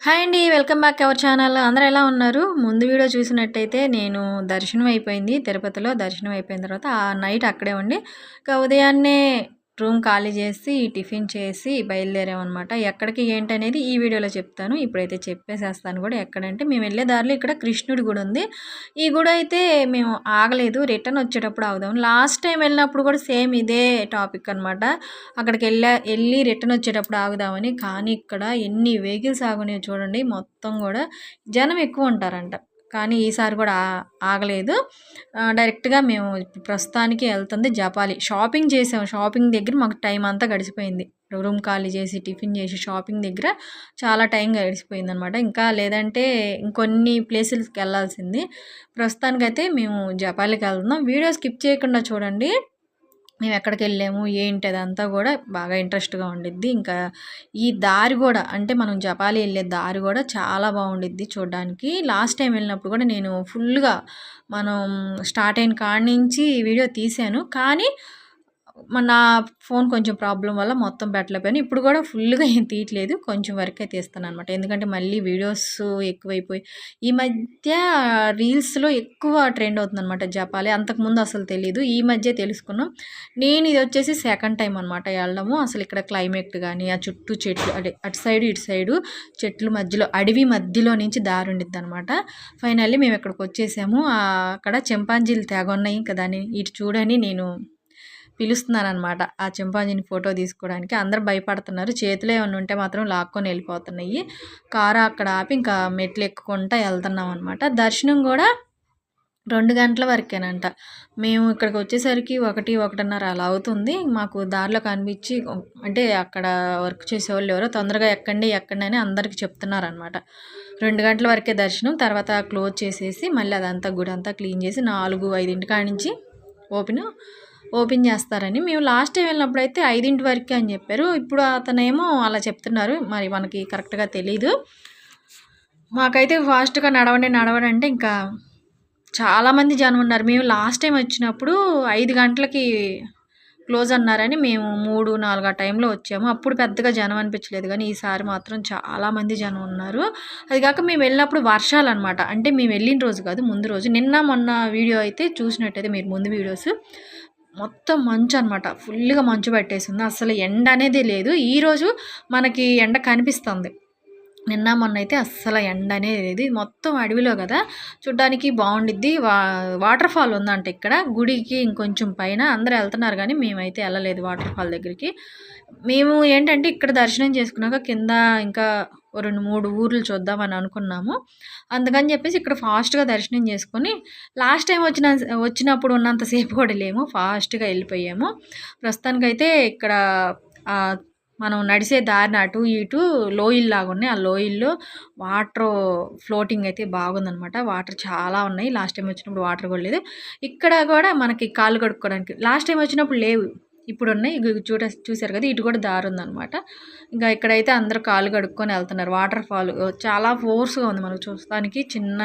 Hi అండి welcome back our channel. అందరూ ఎలా ఉన్నారు? ముందు వీడియో చూసినట్టయితే నేను దర్శనం అయిపోయింది తిరుపతిలో దర్శనం అయిపోయిన తర్వాత ఆ నైట్ అక్కడే ఉండి ఇంకా ఉదయాన్నే రూమ్ ఖాళీ చేసి టిఫిన్ చేసి బయలుదేరామన్నమాట. ఎక్కడికి ఏంటి అనేది ఈ వీడియోలో చెప్తాను. ఇప్పుడైతే చెప్పేసేస్తాను కూడా ఎక్కడంటే మేము వెళ్ళే దారిలో ఇక్కడ కృష్ణుడి గుడి ఉంది. ఈ గుడి అయితే మేము ఆగలేదు. రిటర్న్ వచ్చేటప్పుడు ఆగుదాం. లాస్ట్ టైం వెళ్ళినప్పుడు కూడా సేమ్ ఇదే టాపిక్ అనమాట అక్కడికి వెళ్ళా వెళ్ళి రిటర్న్ వచ్చేటప్పుడు ఆగుదామని. కానీ ఇక్కడ ఎన్ని వెహికల్స్ ఆగున్నాయో చూడండి. మొత్తం కూడా జనం ఎక్కువ ఉంటారంట. కానీ ఈసారి కూడా ఆగలేదు. డైరెక్ట్గా మేము ప్రస్తుతానికి వెళ్తుంది జపాలి. షాపింగ్ చేసాము షాపింగ్ దగ్గర మాకు టైం అంతా గడిచిపోయింది. రూమ్ ఖాళీ చేసి టిఫిన్ చేసి షాపింగ్ దగ్గర చాలా టైం గడిచిపోయింది అనమాట ఇంకా లేదంటే ఇంకొన్ని ప్లేసెస్కి వెళ్ళాల్సింది. ప్రస్తుతానికైతే మేము జపాలికి వెళ్తున్నాం. వీడియో స్కిప్ చేయకుండా చూడండి. మేము ఎక్కడికి వెళ్ళాము ఏంటి అదంతా కూడా బాగా ఇంట్రెస్ట్గా ఉండిద్ది. ఇంకా ఈ దారి కూడా అంటే మనం జపాలి వెళ్ళే దారి కూడా చాలా బాగుండిద్ది చూడడానికి. లాస్ట్ టైం వెళ్ళినప్పుడు కూడా నేను ఫుల్గా మనం స్టార్ట్ అయిన కాడ నుంచి వీడియో తీశాను. కానీ నా ఫోన్ కొంచెం ప్రాబ్లం వల్ల మొత్తం పెట్టలేకపోయాను. ఇప్పుడు కూడా ఫుల్గా ఏం తీయట్లేదు. కొంచెం వరకే తీస్తాను అనమాట ఎందుకంటే మళ్ళీ వీడియోస్ ఎక్కువైపోయి ఈ మధ్య రీల్స్లో ఎక్కువ ట్రెండ్ అవుతుంది అనమాట జపాలి. అంతకుముందు అసలు తెలియదు ఈ మధ్య తెలుసుకున్నాం. నేను ఇది వచ్చేసి సెకండ్ టైం అనమాట వెళ్ళడము అసలు ఇక్కడ క్లైమేట్ కానీ ఆ చుట్టూ చెట్లు అంటే అటు సైడు ఇటు సైడు చెట్లు మధ్యలో అడవి మధ్యలో నుంచి దారి ఉండిద్ది అనమాట ఫైనల్లీ మేము ఇక్కడికి వచ్చేసాము. అక్కడ చెంపాంజీలు తెగ ఉన్నాయి కదా అని ఇటు చూడని నేను పిలుస్తున్నారనమాట ఆ చింపాంజీని ఫోటో తీసుకోవడానికి. అందరు భయపడుతున్నారు. చేతిలో ఏమైనా ఉంటే మాత్రం లాక్కొని వెళ్ళిపోతున్నాయి. కారు అక్కడ ఆపి ఇంకా మెట్లు ఎక్కుకుంటా వెళ్తున్నాం అనమాట దర్శనం కూడా రెండు గంటల వరకేనంట. మేము ఇక్కడికి వచ్చేసరికి ఒకటి ఒకటిన్నర అలా అవుతుంది. మాకు దారిలో కనిపించి అంటే అక్కడ వర్క్ చేసేవాళ్ళు ఎవరో తొందరగా ఎక్కండి ఎక్కండి అని అందరికి చెప్తున్నారనమాట రెండు గంటల వరకే దర్శనం తర్వాత క్లోజ్ చేసేసి మళ్ళీ అదంతా గుడి అంతా క్లీన్ చేసి నాలుగు ఐదింటి కాడి నుంచి ఓపెన్ ఓపెన్ చేస్తారని. మేము లాస్ట్ టైం వెళ్ళినప్పుడు అయితే ఐదింటి వరకే అని చెప్పారు. ఇప్పుడు అతనేమో అలా చెప్తున్నారు. మరి మనకి కరెక్ట్గా తెలీదు. మాకైతే ఫాస్ట్గా నడవండి నడవండి అంటే ఇంకా చాలామంది జనం ఉన్నారు. మేము లాస్ట్ టైం వచ్చినప్పుడు ఐదు గంటలకి క్లోజ్ అన్నారని మేము మూడు నాలుగు ఆ టైంలో వచ్చాము. అప్పుడు పెద్దగా జనం అనిపించలేదు కానీ ఈసారి మాత్రం చాలామంది జనం ఉన్నారు. అది కాక మేము వెళ్ళినప్పుడు వర్షాలు అనమాట అంటే మేము వెళ్ళిన రోజు కాదు ముందు రోజు. నిన్న మొన్న వీడియో అయితే చూసినట్టయితే మీరు ముందు వీడియోస్ మొత్తం మంచు అనమాట ఫుల్గా మంచు పట్టేసింది. అసలు ఎండ అనేది లేదు. ఈరోజు మనకి ఎండ కనిపిస్తుంది. నిన్న మొన్న అయితే అస్సలు ఎండ అనేది లేదు. మొత్తం అడవిలో కదా. చూడ్డానికి బాగుండిద్ది. వా వాటర్ ఫాల్ ఉందంట ఇక్కడ. గుడికి ఇంకొంచెం పైన అందరూ వెళ్తున్నారు కానీ మేమైతే వెళ్ళలేదు వాటర్ ఫాల్ దగ్గరికి. మేము ఏంటంటే ఇక్కడ దర్శనం చేసుకున్నాక కింద ఇంకా రెండు మూడు ఊర్లు చూద్దామని అనుకున్నాము. అందుకని చెప్పేసి ఇక్కడ ఫాస్ట్గా దర్శనం చేసుకొని లాస్ట్ టైం వచ్చిన వచ్చినప్పుడు ఉన్నంతసేపు కూడా లేము. ఫాస్ట్గా వెళ్ళిపోయాము. ప్రస్తుతానికైతే ఇక్కడ మనం నడిచే దారిని అటు ఇటు లోయిల్ లాగా ఉన్నాయి. ఆ లోయిల్లో వాటర్ ఫ్లోటింగ్ అయితే బాగుందనమాట వాటర్ చాలా ఉన్నాయి. లాస్ట్ టైం వచ్చినప్పుడు వాటర్ కూడా లేదు. ఇక్కడ కూడా మనకి కాళ్ళు కడుక్కోవడానికి లాస్ట్ టైం వచ్చినప్పుడు లేవు. ఇప్పుడు ఉన్నాయి. చూడ చూసారు కదా ఇటు కూడా దారి ఉందనమాట ఇంకా ఇక్కడైతే అందరూ కాళ్ళు కడుక్కొని వెళ్తున్నారు. వాటర్ ఫాల్ చాలా ఫోర్స్గా ఉంది మనకు చూస్తానికి. చిన్న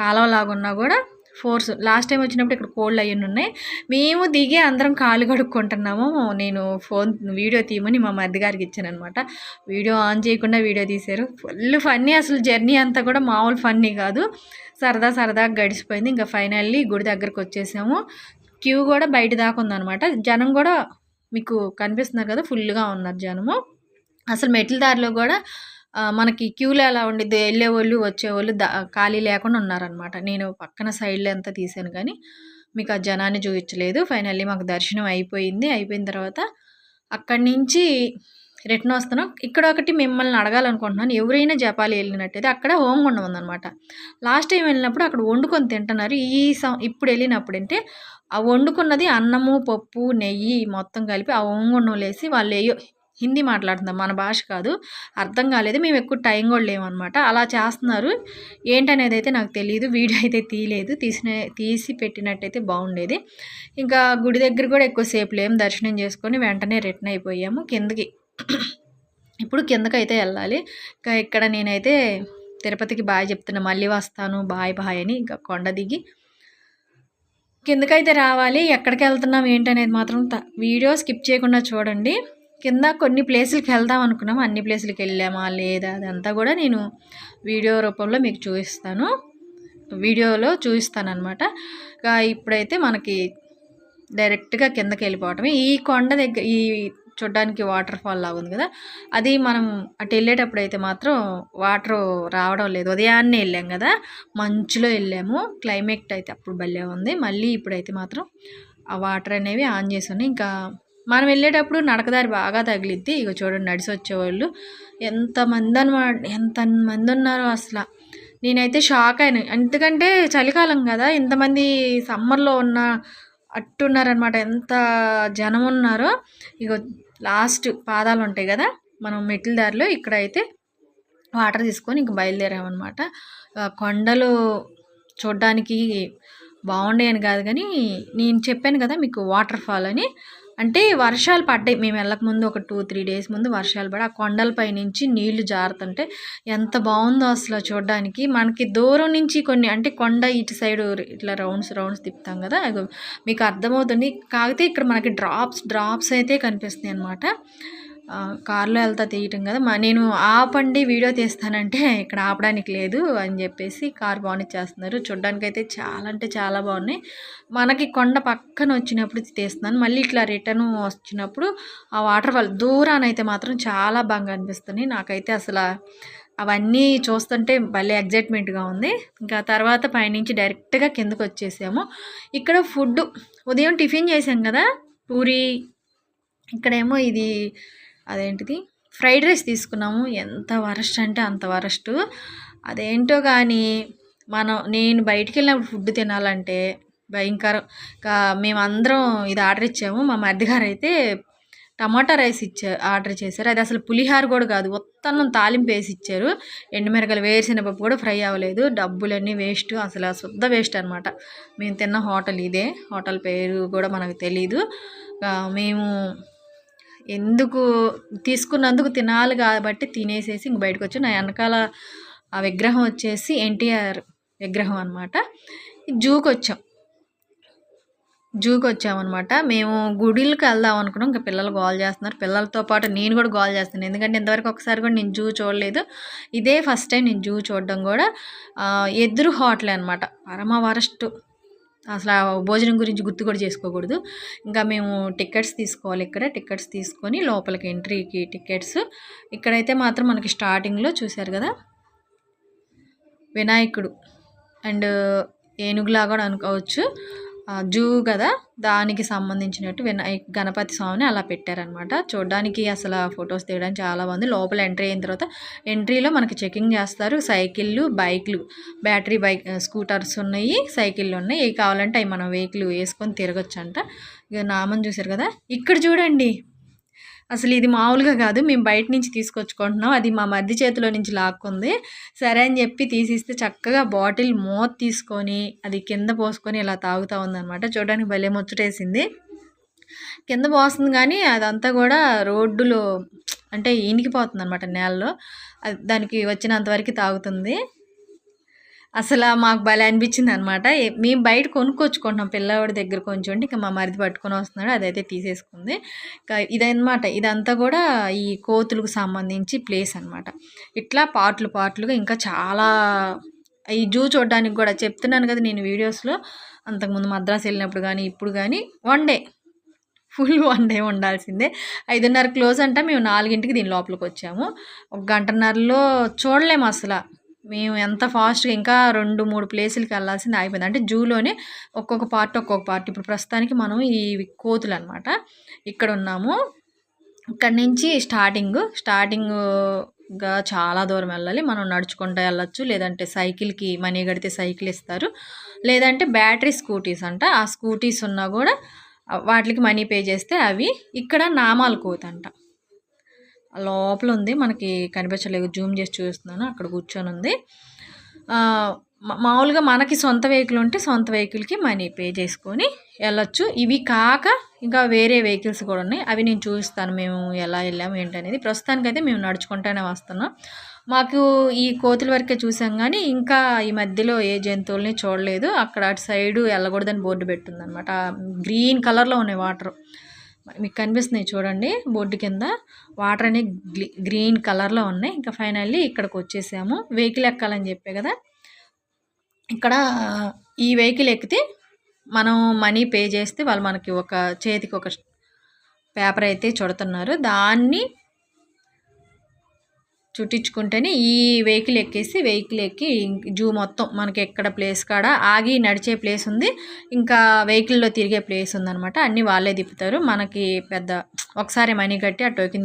కాలువ లాగా ఉన్నా కూడా ఫోర్స్. లాస్ట్ టైం వచ్చినప్పుడు ఇక్కడ కోల్డ్ అయ్యి ఉన్నాయి. మేము దిగి అందరం కాలు కడుక్కుంటున్నాము. నేను ఫోన్ వీడియో తీయమని మా మరిది గారికి ఇచ్చాను అనమాట వీడియో ఆన్ చేయకుండా వీడియో తీశారు. ఫుల్ ఫన్నీ అసలు జర్నీ అంతా కూడా మామూలు ఫన్నీ కాదు. సరదా సరదాగా గడిచిపోయింది. ఇంకా ఫైనల్లీ గుడి దగ్గరకు వచ్చేసాము. క్యూ కూడా బయట దాకా ఉందనమాట జనం కూడా మీకు కనిపిస్తున్నారు కదా ఫుల్గా ఉన్నారు జనము. అసలు మెట్ల దారిలో కూడా మనకి క్యూలో ఎలా ఉండిద్ది వెళ్ళేవాళ్ళు వచ్చేవాళ్ళు దా ఖాళీ లేకుండా ఉన్నారనమాట నేను పక్కన సైడ్లో అంతా తీసాను కానీ మీకు ఆ జనాన్ని చూపించలేదు. ఫైనల్లీ మాకు దర్శనం అయిపోయింది. అయిపోయిన తర్వాత అక్కడి నుంచి రిటర్న్ వస్తున్నాం. ఇక్కడ ఒకటి మిమ్మల్ని అడగాలనుకుంటున్నాను. ఎవరైనా జపాలి వెళ్ళినట్టయితే అక్కడ హోమగుండం ఉందనమాట లాస్ట్ టైం వెళ్ళినప్పుడు అక్కడ వండుకొని తింటున్నారు. ఈ సం ఇప్పుడు వెళ్ళినప్పుడు అంటే ఆ వండుకున్నది అన్నము పప్పు నెయ్యి మొత్తం కలిపి ఆ హోమగుండం వేసి వాళ్ళు హిందీ మాట్లాడుతున్నాం. మన భాష కాదు. అర్థం కాలేదు. మేము ఎక్కువ టైం కూడా లేమన్నమాట అలా చేస్తున్నారు. ఏంటనేది అయితే నాకు తెలియదు వీడియో అయితే తీయలేదు. తీసిన తీసి పెట్టినట్టయితే బాగుండేది. ఇంకా గుడి దగ్గర కూడా ఎక్కువసేపు లేము దర్శనం చేసుకొని వెంటనే రిటర్న్ అయిపోయాము. కిందకి ఇప్పుడు కిందకైతే వెళ్ళాలి. ఇంకా ఇక్కడ నేనైతే తిరుపతికి బాయ్ చెప్తున్నా. మళ్ళీ వస్తాను. బాయ్ బాయ్ అని ఇంకా కొండ దిగి కిందకైతే రావాలి. ఎక్కడికి వెళ్తున్నాం ఏంటనేది మాత్రం వీడియో స్కిప్ చేయకుండా చూడండి. కింద కొన్ని ప్లేసులకి వెళ్దాం అనుకున్నాం. అన్ని ప్లేసులకి వెళ్ళామా లేదా అదంతా కూడా నేను వీడియో రూపంలో మీకు చూపిస్తాను. వీడియోలో చూపిస్తాను అనమాట ఇప్పుడైతే మనకి డైరెక్ట్గా కిందకి వెళ్ళిపోవటమే. ఈ కొండ దగ్గర ఈ చూడ్డానికి వాటర్ ఫాల్ లాగా ఉంది కదా. అది మనం అటు వెళ్ళేటప్పుడు అయితే మాత్రం వాటర్ రావడం లేదు. ఉదయాన్నే వెళ్ళాం కదా. మంచులో వెళ్ళాము. క్లైమేట్ అయితే అప్పుడు భలే ఉంది. మళ్ళీ ఇప్పుడైతే మాత్రం ఆ వాటర్ అనేవి ఆన్ చేసి ఉన్నాయి. ఇంకా మనం వెళ్ళేటప్పుడు నడకదారి బాగా తగిలిద్ది. ఇక చూడండి నడిసి వచ్చేవాళ్ళు ఎంతమంది అనమాట ఎంతమంది ఉన్నారో అసలు. నేనైతే షాక్ అయినా. ఎందుకంటే చలికాలం కదా ఇంతమంది సమ్మర్లో ఉన్న అట్టున్నారనమాట. ఎంత జనం ఉన్నారో ఇక లాస్ట్ పాదాలు ఉంటాయి కదా మనం మెట్ల దారిలో ఇక్కడైతే వాటర్ తీసుకొని ఇంక బయలుదేరామన్నమాట కొండలు చూడ్డానికి బాగుండే కాదు కానీ నేను చెప్పాను కదా మీకు వాటర్ ఫాల్ అని. అంటే వర్షాలు పడ్డాయి. మేము వెళ్ళక ముందు ఒక టూ త్రీ డేస్ ముందు వర్షాలు పడి ఆ కొండలపై నుంచి నీళ్ళు జారుతుంటే ఎంత బాగుందో అసలు చూడడానికి. మనకి దూరం నుంచి కొన్ని అంటే కొండ ఇటు సైడ్ ఇట్లా రౌండ్స్ రౌండ్స్ తిప్పుతాం కదా మీకు అర్థమవుతుంది. కాకపోతే ఇక్కడ మనకి డ్రాప్స్ డ్రాప్స్ అయితే కనిపిస్తున్నాయి అనమాట కార్లో వెళ్తా తీయటం కదా. మా నేను ఆపండి వీడియో తీస్తానంటే ఇక్కడ ఆపడానికి లేదు అని చెప్పేసి కార్ బాగునిచ్చేస్తున్నారు చూడ్డానికైతే చాలా అంటే చాలా బాగున్నాయి. మనకి కొండ పక్కన వచ్చినప్పుడు తీస్తున్నాను. మళ్ళీ ఇట్లా రిటర్న్ వచ్చినప్పుడు ఆ వాటర్ ఫాల్ దూరానైతే మాత్రం చాలా బాగా అనిపిస్తుంది నాకైతే అసలు అవన్నీ చూస్తుంటే భలే ఎగ్జైట్మెంట్గా ఉంది. ఇంకా తర్వాత పైనుంచి డైరెక్ట్గా కిందకు వచ్చేసాము. ఇక్కడ ఫుడ్ ఉదయం టిఫిన్ చేసాం కదా పూరి. ఇక్కడేమో ఇది అదేంటిది? ఫ్రైడ్ రైస్ తీసుకున్నాము. ఎంత వరస్ట్ అంటే అంత వరస్ట్. అదేంటో కానీ మనం నేను బయటికి వెళ్ళినప్పుడు ఫుడ్ తినాలంటే భయంకరం. మేమందరం ఇది ఆర్డర్ ఇచ్చాము. మా మరిదిగారు అయితే టమాటా రైస్ ఇచ్చారు ఆర్డర్ చేశారు. అది అసలు పులిహార కూడా కాదు. ఉత్తన్నం తాలింపు వేసి ఇచ్చారు. ఎండుమిరకలు పప్పు కూడా ఫ్రై అవ్వలేదు. డబ్బులన్నీ వేస్ట్. అసలు శుద్ధ వేస్ట్ అనమాట మేము తిన్న హోటల్ ఇదే. హోటల్ పేరు కూడా మనకు తెలీదు. మేము ఎందుకు తీసుకున్నందుకు తినాలి కాబట్టి తినేసేసి ఇంక బయటకు వచ్చి నా వెనకాల ఆ విగ్రహం వచ్చేసి ఎన్టీఆర్ విగ్రహం అనమాట జూకి వచ్చాం జూకి వచ్చామన్నమాట మేము గుడిలకు వెళ్దాం అనుకున్నాం. ఇంకా పిల్లలు గోల్ చేస్తున్నారు. పిల్లలతో పాటు నేను కూడా గోల్ చేస్తున్నాను. ఎందుకంటే ఇంతవరకు ఒకసారి కూడా నేను జూ చూడలేదు. ఇదే ఫస్ట్ టైం నేను జూ చూడడం కూడా. ఎదురు హోటల్ అనమాట పరమ వరస్ట్. అసలు భోజనం గురించి గుర్తు కూడా చేసుకోకూడదు. ఇంకా మేము టికెట్స్ తీసుకోవాలి ఇక్కడ. టికెట్స్ తీసుకొని లోపలికి ఎంట్రీకి టికెట్స్ ఇక్కడైతే మాత్రం మనకి స్టార్టింగ్లో చూశారు కదా? వినాయకుడు అండ్ ఏనుగులా కూడా అనుకోవచ్చు. జూ కదా? దానికి సంబంధించినట్టు వినాయక గణపతి స్వామిని అలా పెట్టారనమాట చూడడానికి అసలు ఫొటోస్ తీయడానికి చాలా బాగుంది. లోపల ఎంట్రీ అయిన తర్వాత ఎంట్రీలో మనకి చెకింగ్ చేస్తారు. సైకిళ్ళు బైక్లు బ్యాటరీ బైక్ స్కూటర్స్ ఉన్నాయి సైకిళ్ళు ఉన్నాయి. ఏ కావాలంటే అవి మనం వెహికల్ వేసుకొని తిరగచ్చు అంట ఇక నామని చూసారు కదా? ఇక్కడ చూడండి. అసలు ఇది మామూలుగా కాదు. మేము బయట నుంచి తీసుకొచ్చుకుంటున్నాం. అది మా మధ్య చేతిలో నుంచి లాక్కుంది. సరే అని చెప్పి తీసిస్తే చక్కగా బాటిల్ మూత తీసుకొని అది కింద పోసుకొని ఇలా తాగుతూ ఉందన్నమాట. చూడడానికి భలే ముచ్చటేసింది. కింద పోస్తుంది కానీ అదంతా కూడా రోడ్డులో అంటే ఇనికిపోతుంది అనమాట నేలలో దానికి వచ్చినంత వరకు తాగుతుంది. అసలు మాకు భలే అనిపించింది అనమాట మేము బయట కొనుక్కొచ్చుకుంటున్నాం పిల్లవాడి దగ్గర కొంచెం ఇంకా మా మరిది పట్టుకొని వస్తున్నాడు అదైతే తీసేసుకుంది. ఇదనమాట ఇదంతా కూడా ఈ కోతులకు సంబంధించి ప్లేస్ అనమాట. ఇట్లా పాటలు పాటలుగా ఇంకా చాలా ఈ జూ చూడడానికి కూడా చెప్తున్నాను కదా నేను వీడియోస్లో అంతకుముందు మద్రాసు వెళ్ళినప్పుడు కానీ ఇప్పుడు కానీ one day. Full one day ఉండాల్సిందే. ఐదున్నర క్లోజ్ అంటే మేము నాలుగింటికి దీని లోపలికి వచ్చాము. ఒక గంటన్నరలో చూడలేము అసలు. మేము ఎంత ఫాస్ట్గా ఇంకా రెండు మూడు ప్లేసులకి వెళ్ళాల్సింది ఆగిపోయింది. అంటే జూలోనే ఒక్కొక్క పార్ట్ ఒక్కొక్క పార్ట్. ఇప్పుడు ప్రస్తుతానికి మనం ఈ కోతులు అనమాట ఇక్కడ ఉన్నాము. ఇక్కడ నుంచి స్టార్టింగ్ స్టార్టింగ్గా చాలా దూరం వెళ్ళాలి. మనం నడుచుకుంటూ వెళ్ళచ్చు. లేదంటే సైకిల్కి మనీ కడితే సైకిల్ ఇస్తారు. లేదంటే బ్యాటరీ స్కూటీస్ అంట. ఆ స్కూటీస్ ఉన్నా కూడా వాటికి మనీ పే చేస్తే అవి ఇక్కడ నామాల కోత అంట లోపల ఉంది మనకి కనిపించలేదు. జూమ్ చేసి చూస్తున్నాను అక్కడ కూర్చొని ఉంది మామూలుగా మనకి సొంత వెహికల్ ఉంటే సొంత వెహికల్కి మనీ పే చేసుకొని వెళ్ళొచ్చు. ఇవి కాక ఇంకా వేరే వెహికల్స్ కూడా ఉన్నాయి. అవి నేను చూపిస్తాను మేము ఎలా వెళ్ళాము ఏంటనేది. ప్రస్తుతానికైతే మేము నడుచుకుంటూనే వస్తున్నాం. మాకు ఈ కోతుల వరకే చూసాం కానీ ఇంకా ఈ మధ్యలో ఏ జంతువుల్ని చూడలేదు. అక్కడ అటు సైడు వెళ్ళకూడదని బోర్డు పెట్టిందనమాట గ్రీన్ కలర్లో ఉన్నాయి వాటర్. మీకు కనిపిస్తున్నాయి చూడండి బోర్డు కింద. వాటర్ అనేవి గ్లి- గ్రీన్ కలర్లో ఉన్నాయి. ఇంకా ఫైనల్లీ ఇక్కడికి వచ్చేసాము. వెహికల్ ఎక్కాలని చెప్పే కదా. ఇక్కడ ఈ వెహికల్ ఎక్కితే మనం మనీ పే చేస్తే వాళ్ళు మనకి ఒక చేతికి ఒక పేపర్ అయితే చుడుతున్నారు. దాన్ని చుట్టించుకుంటేనే ఈ వెహికల్ ఎక్కేసి వెహికల్ ఎక్కి జూ మొత్తం మనకి ఎక్కడ ప్లేస్ కాడ ఆగి నడిచే ప్లేస్ ఉంది. ఇంకా వెహికల్లో తిరిగే ప్లేస్ ఉందన్నమాట. అన్నీ వాళ్ళే తిప్పుతారు. మనకి పెద్ద ఒకసారి మనీ కట్టి ఆ టోకెన్